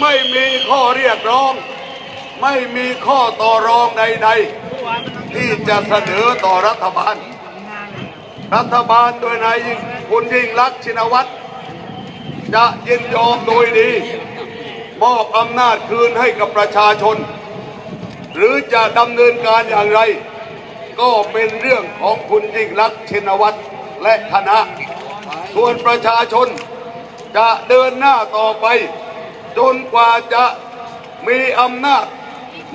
ไม่มีข้อเรียกร้อง ไม่มีข้อต่อรองใดๆ ที่จะเสนอต่อรัฐบาล รัฐบาลโดยนายยิ่งคุณยิ่งรักชินวัตรจะยินยอมโดยดี มอบอำนาจคืนให้กับประชาชน หรือจะดำเนินการอย่างไร ก็เป็นเรื่องของคุณยิ่งรักชินวัตรและคณะส่วนประชาชนจะเดินหน้าต่อไป จนกว่าจะมีอำนาจ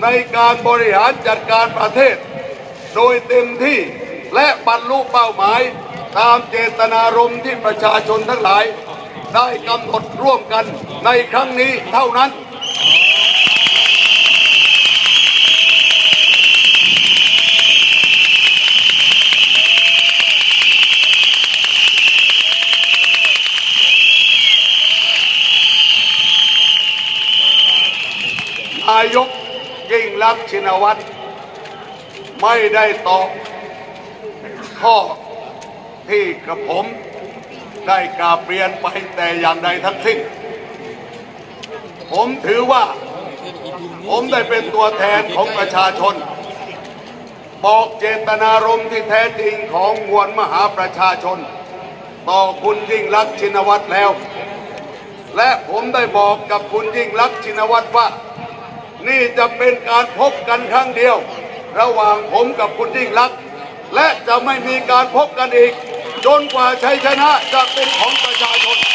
ในการบริหารจัดการประเทศ โดยเต็มที่และบรรลุเป้าหมาย ตามเจตนารมณ์ที่ประชาชนทั้งหลาย ได้กำหนดร่วมกันในครั้งนี้เท่านั้นายกยิ่งรักษณ์ชินวัตรไม่ได้ตอบข้อที่กระผมได้กาบเรียนไปแต่อย่างใดทั้งสิ้น ผมถือว่า ผมได้เป็นตัวแทนของประชาชน บอกเจตนารมณ์ที่แท้จริงของมวลมหาประชาชน ต่อคุณยิ่งรักษณ์ชินวัตรแล้ว และผมได้บอกกับคุณยิ่งรักษณ์ชินวัตรว่า นี่จะเป็นการพบกันครั้งเดียว ระหว่างผมกับคุณยิ่งรักษณ์และจะไม่มีการพบกันอีก จนกว่าชัยชนะจะเป็นของประชาชน